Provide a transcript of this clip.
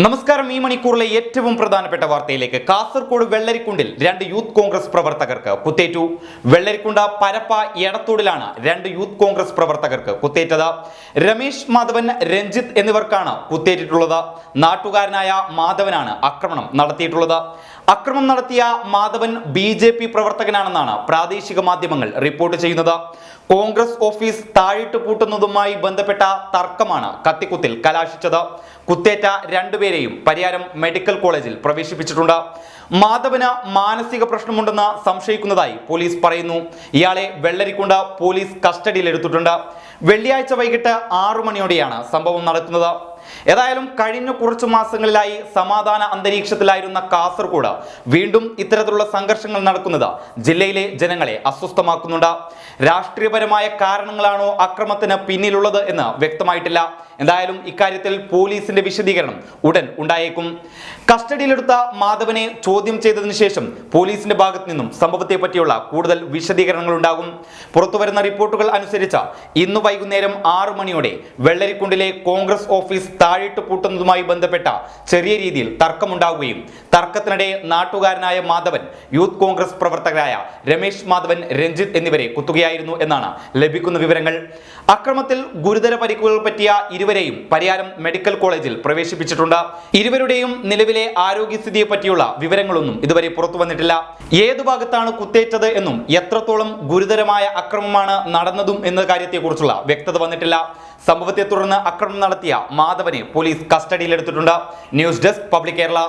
നമസ്കാരം. ഈ മണിക്കൂറിലെ ഏറ്റവും പ്രധാനപ്പെട്ട വാർത്തയിലേക്ക് കാസർഗോഡ് വെള്ളരിക്കുണ്ടിൽ രണ്ട് യൂത്ത് കോൺഗ്രസ് പ്രവർത്തകർക്ക് കുത്തേറ്റു. വെള്ളരിക്കുണ്ട പരപ്പ എടത്തോടിലാണ് രണ്ട് യൂത്ത് കോൺഗ്രസ് പ്രവർത്തകർക്ക് കുത്തേറ്റത്. രമേശ് മാധവൻ രഞ്ജിത്ത് എന്നിവർക്കാണ് കുത്തേറ്റിട്ടുള്ളത്. നാട്ടുകാരനായ മാധവനാണ് ആക്രമണം നടത്തിയിട്ടുള്ളത്. അക്രമം നടത്തിയ മാധവൻ ബി ജെ പി പ്രവർത്തകനാണെന്നാണ് പ്രാദേശിക മാധ്യമങ്ങൾ റിപ്പോർട്ട് ചെയ്യുന്നത്. കോൺഗ്രസ് ഓഫീസ് താഴിട്ട് പൂട്ടുന്നതുമായി ബന്ധപ്പെട്ട തർക്കമാണ് കത്തിക്കുത്തിൽ കലാശിച്ചത്. കുത്തേറ്റ രണ്ടുപേരെയും പരിയാരം മെഡിക്കൽ കോളേജിൽ പ്രവേശിപ്പിച്ചിട്ടുണ്ട്. മാധവന് മാനസിക പ്രശ്നമുണ്ടെന്ന് സംശയിക്കുന്നതായി പോലീസ് പറയുന്നു. ഇയാളെ വെള്ളരിക്കുണ്ട് പോലീസ് കസ്റ്റഡിയിലെടുത്തിട്ടുണ്ട് വെള്ളിയാഴ്ച വൈകിട്ട് ആറു മണിയോടെയാണ് സംഭവം നടക്കുന്നത്. ഏതായാലും കഴിഞ്ഞ കുറച്ച് മാസങ്ങളിലായി സമാധാന അന്തരീക്ഷത്തിലായിരുന്ന കാസർഗോഡ് വീണ്ടും ഇത്തരത്തിലുള്ള സംഘർഷങ്ങൾ നടക്കുന്നത് ജില്ലയിലെ ജനങ്ങളെ അസ്വസ്ഥമാക്കുന്നുണ്ട്. രാഷ്ട്രീയപരമായ കാരണങ്ങളാണോ അക്രമത്തിന് പിന്നിലുള്ളത് എന്ന് വ്യക്തമായിട്ടില്ല. എന്തായാലും ഇക്കാര്യത്തിൽ പോലീസിന്റെ വിശദീകരണം ഉടൻ ഉണ്ടായേക്കും. കസ്റ്റഡിയിലെടുത്ത മാധവനെ ചോദ്യം ചെയ്തതിനു ശേഷം പോലീസിന്റെ ഭാഗത്തു നിന്നും സംഭവത്തെ പറ്റിയുള്ള കൂടുതൽ വിശദീകരണങ്ങൾ ഉണ്ടാകും. പുറത്തുവരുന്ന റിപ്പോർട്ടുകൾ അനുസരിച്ച് ഇന്ന് വൈകുന്നേരം ആറു മണിയോടെ വെള്ളരിക്കുണ്ടിലെ കോൺഗ്രസ് ഓഫീസ് താഴിട്ട് പൂട്ടുന്നതുമായി ബന്ധപ്പെട്ട ചെറിയ രീതിയിൽ തർക്കമുണ്ടാവുകയും തർക്കത്തിനിടെ നാട്ടുകാരനായ മാധവൻ യൂത്ത് കോൺഗ്രസ് പ്രവർത്തകരായ രമേശ് മാധവൻ രഞ്ജിത്ത് എന്നിവരെ കുത്തുകയായിരുന്നു എന്നാണ് ലഭിക്കുന്ന വിവരങ്ങൾ. അക്രമത്തിൽ ഗുരുതര പരിക്കുകൾ പറ്റിയ ഇരുവരെയും പരിയാരം മെഡിക്കൽ കോളേജിൽ പ്രവേശിപ്പിച്ചിട്ടുണ്ട്. ഇരുവരുടെയും നിലവിലെ ആരോഗ്യസ്ഥിതിയെ പറ്റിയുള്ള വിവരങ്ങളൊന്നും ഇതുവരെ പുറത്തു വന്നിട്ടില്ല. ഏതു ഭാഗത്താണ് കുത്തേറ്റത് എന്നും എത്രത്തോളം ഗുരുതരമായ അക്രമമാണ് നടന്നതും എന്ന കാര്യത്തെക്കുറിച്ചുള്ള വ്യക്തത വന്നിട്ടില്ല. സംഭവത്തെ തുടർന്ന് അക്രമം നടത്തിയ മാധവനെ police കസ്റ്റഡിയിലെടുത്തിട്ടുണ്ട്. News desk public Kerala.